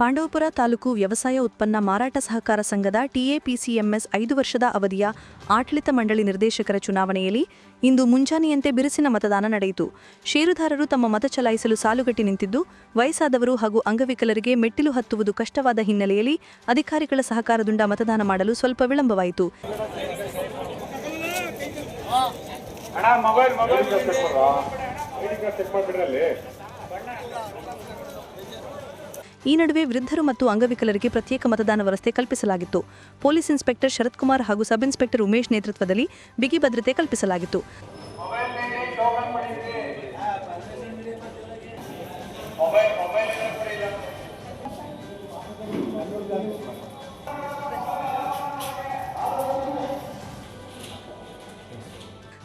ಪಾಂಡವಪುರ ತಾಲೂಕು ವ್ಯವಸಾಯ ಉತ್ಪನ್ನ ಮಾರಾಟ ಸಹಕಾರ ಸಂಘದ ಟಿಎಪಿಸಿಎಂಎಸ್ ಐದು ವರ್ಷದ ಅವಧಿಯ ಆಡಳಿತ ಮಂಡಳಿ ನಿರ್ದೇಶಕರ ಚುನಾವಣೆಯಲ್ಲಿ ಇಂದು ಮುಂಜಾನೆಯಂತೆ ಬಿರುಸಿನ ಮತದಾನ ನಡೆಯಿತು. ಷೇರುದಾರರು ತಮ್ಮ ಮತ ಚಲಾಯಿಸಲು ಸಾಲುಗಟ್ಟಿ ನಿಂತಿದ್ದು, ವಯಸ್ಸಾದವರು ಹಾಗೂ ಅಂಗವಿಕಲರಿಗೆ ಮೆಟ್ಟಿಲು ಹತ್ತುವುದು ಕಷ್ಟವಾದ ಹಿನ್ನೆಲೆಯಲ್ಲಿ ಅಧಿಕಾರಿಗಳ ಸಹಕಾರದಿಂದ ಮತದಾನ ಮಾಡಲು ಸ್ವಲ್ಪ ವಿಳಂಬವಾಯಿತು. ಈ ನಡುವೆ ವೃದ್ಧರು ಮತ್ತು ಅಂಗವಿಕಲರಿಗೆ ಪ್ರತ್ಯೇಕ ಮತದಾನ ವ್ಯವಸ್ಥೆ ಕಲ್ಪಿಸಲಾಗಿತ್ತು. ಪೊಲೀಸ್ ಇನ್ಸ್ಪೆಕ್ಟರ್ ಶರತ್ ಕುಮಾರ್ ಹಾಗೂ ಸಬ್ ಇನ್ಸ್ಪೆಕ್ಟರ್ ಉಮೇಶ್ ನೇತೃತ್ವದಲ್ಲಿ ಬಿಗಿ ಭದ್ರತೆ ಕಲ್ಪಿಸಲಾಗಿತ್ತು.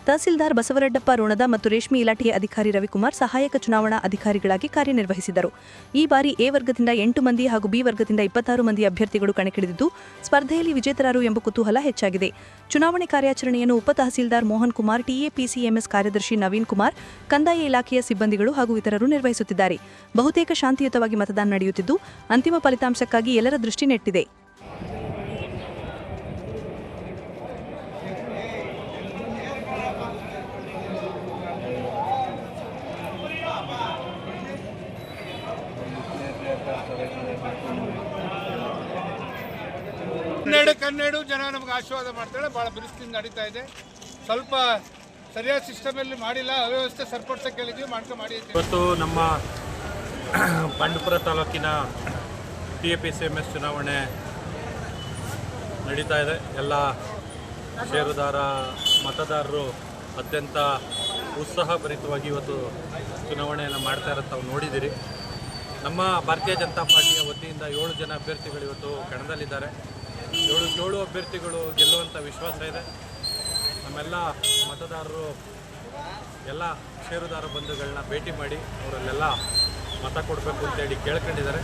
ತಹಸೀಲ್ದಾರ್ ಬಸವರೆಡ್ಡಪ್ಪ ರೋಣದ ಮತ್ತು ರೇಷ್ಮೆ ಇಲಾಖೆಯ ಅಧಿಕಾರಿ ರವಿಕುಮಾರ್ ಸಹಾಯಕ ಚುನಾವಣಾ ಅಧಿಕಾರಿಗಳಾಗಿ ಕಾರ್ಯನಿರ್ವಹಿಸಿದರು ಈ ಬಾರಿ ಎ ವರ್ಗದಿಂದ ಎಂಟು ಮಂದಿ ಹಾಗೂ ಬಿ ವರ್ಗದಿಂದ ಇಪ್ಪತ್ತಾರು ಮಂದಿ ಅಭ್ಯರ್ಥಿಗಳು ಕಣಕ್ಕಿಳಿದಿದ್ದು, ಸ್ಪರ್ಧೆಯಲ್ಲಿ ವಿಜೇತರಾರು ಎಂಬ ಕುತೂಹಲ ಹೆಚ್ಚಾಗಿದೆ. ಚುನಾವಣೆ ಕಾರ್ಯಾಚರಣೆಯನ್ನು ಉಪ ತಹಸೀಲ್ದಾರ್ ಮೋಹನ್ ಕುಮಾರ್, ಟಿಎಪಿಸಿಎಂಎಸ್ ಕಾರ್ಯದರ್ಶಿ ನವೀನ್ ಕುಮಾರ್, ಕಂದಾಯ ಇಲಾಖೆಯ ಸಿಬ್ಬಂದಿಗಳು ಹಾಗೂ ಇತರರು ನಿರ್ವಹಿಸುತ್ತಿದ್ದಾರೆ. ಬಹುತೇಕ ಶಾಂತಿಯುತವಾಗಿ ಮತದಾನ ನಡೆಯುತ್ತಿದ್ದು, ಅಂತಿಮ ಫಲಿತಾಂಶಕ್ಕಾಗಿ ಎಲ್ಲರ ದೃಷ್ಟಿ ನೆಟ್ಟಿದೆ. ಕನ್ನಡ ಕನ್ನಡ ಜನ ನಮ್ಗೆ ಆಶೀರ್ವಾದ ಮಾಡ್ತಾಳೆ ಭಾಳ ಬಿರುಸಿನಿಂದ ನಡೀತಾ ಇದೆ. ಸ್ವಲ್ಪ ಸರಿಯಾದ ಸಿಸ್ಟಮಲ್ಲಿ ಮಾಡಿಲ್ಲ, ಅವ್ಯವಸ್ಥೆ ಸರಿಪಡಿಸೋಕೆ ಕೇಳಿದ್ವಿ, ಮಾಡ್ಕೊ ಮಾಡಿ ಇವತ್ತು ನಮ್ಮ ಬಂಡಪುರ ತಾಲೂಕಿನ T A P C M S ಚುನಾವಣೆ ನಡೀತಾ ಇದೆ. ಎಲ್ಲ ಷೇರುದಾರ, ಮತದಾರರು ಅತ್ಯಂತ ಉತ್ಸಾಹಭರಿತವಾಗಿ ಇವತ್ತು ಚುನಾವಣೆಯನ್ನು ಮಾಡ್ತಾ ಇರೋದು ತಾವು ನೋಡಿದ್ದೀರಿ ನಮ್ಮ ಭಾರತೀಯ ಜನತಾ ಪಾರ್ಟಿಯ ವತಿಯಿಂದ ಏಳು ಜನ ಅಭ್ಯರ್ಥಿಗಳು ಇವತ್ತು ಕಣದಲ್ಲಿದ್ದಾರೆ. ಏಳು ಏಳು ಅಭ್ಯರ್ಥಿಗಳು ಗೆಲ್ಲುವಂಥ ವಿಶ್ವಾಸ ಇದೆ. ನಮ್ಮೆಲ್ಲ ಮತದಾರರು, ಎಲ್ಲ ಷೇರುದಾರ ಬಂಧುಗಳನ್ನ ಭೇಟಿ ಮಾಡಿ ಅವರಲ್ಲೆಲ್ಲ ಮತ ಕೊಡಬೇಕು ಅಂತೇಳಿ ಕೇಳ್ಕೊಂಡಿದ್ದಾರೆ.